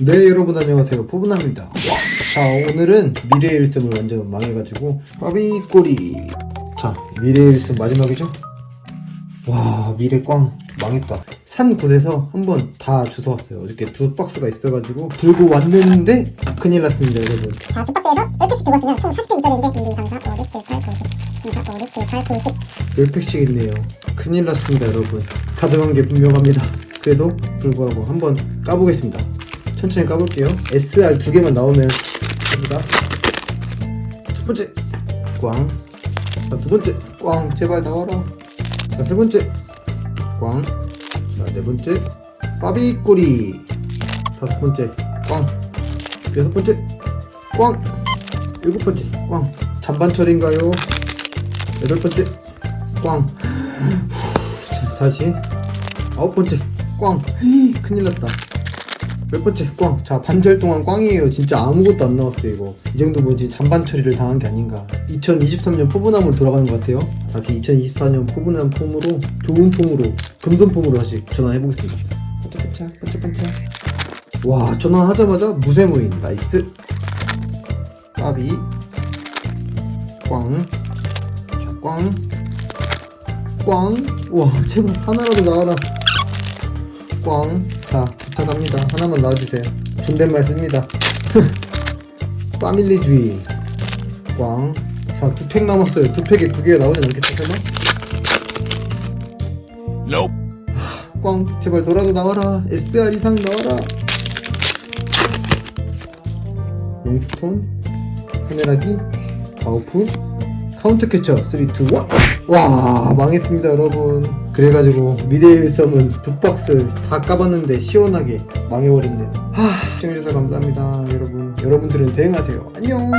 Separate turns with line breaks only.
네 여러분 안녕하세요. 포브나입니다. 자 오늘은 미래의 일sem을 완전 망해가지고 빠비꼬리. 자 미래의 일셈 마지막이죠? 와 미래 꽝. 망했다. 산 곳에서 한번 다 주워왔어요. 어저께 두 박스가 있어가지고 들고 왔는데 큰일 났습니다 여러분.
자, 두 박스에서 10팩씩 들고 왔으면 총 40팩 있어야 되는데 1, 2, 3, 4, 5, 6, 7, 8, 9, 10 2, 4, 5, 6, 7, 8, 9, 10
10팩씩 있네요. 큰일 났습니다 여러분. 가져간 게 분명합니다. 그래도 불구하고 한번 까보겠습니다 천천히 까볼게요 SR 두 개만 나오면 됩니다 첫 번째 꽝. 자, 두 번째 꽝 제발 나와라 자, 세 번째 꽝. 자, 네 번째 빠비꼬리 다섯 번째 꽝. 여섯 번째 꽝. 일곱 번째 꽝. 잔반철인가요? 여덟 번째 꽝. 자, 다시 아홉 번째 꽝. 큰일 났다. 몇 번째 꽝. 자, 반절 동안 꽝이에요. 진짜 아무것도 안 나왔어요, 이거. 이 정도 뭐지 잔반 처리를 당한 게 아닌가. 2023년 포브남으로 돌아가는 것 같아요. 다시 2024년 포브남 폼으로 좋은 폼으로 금손 폼으로 다시 전환해 보겠습니다. 반짝반짝 반짝반짝. 와, 전환하자마자 무쇠무인 나이스. 까비. 꽝. 자, 꽝. 꽝. 와, 제발 하나라도 나와라. 꽝. 자, 부탁합니다. 하나만 나와주세요. 존댓말 씁니다. 파밀리주의. 꽝. 자, 두 팩 남았어요. 두 팩에 두 개가 나오진 않겠죠, 설마?
Nope.
꽝. 제발 돌아도 나와라. SR 이상 나와라. 롱스톤. 카메라기. 바우프. 카운터 캐쳐 3, 2, 1. 와, 망했습니다, 여러분. 그래가지고 미래일 썸은 두 박스 다 까봤는데 시원하게 망해버렸네요. 하, 시청해주셔서 감사합니다, 여러분. 여러분들은 대응하세요. 안녕!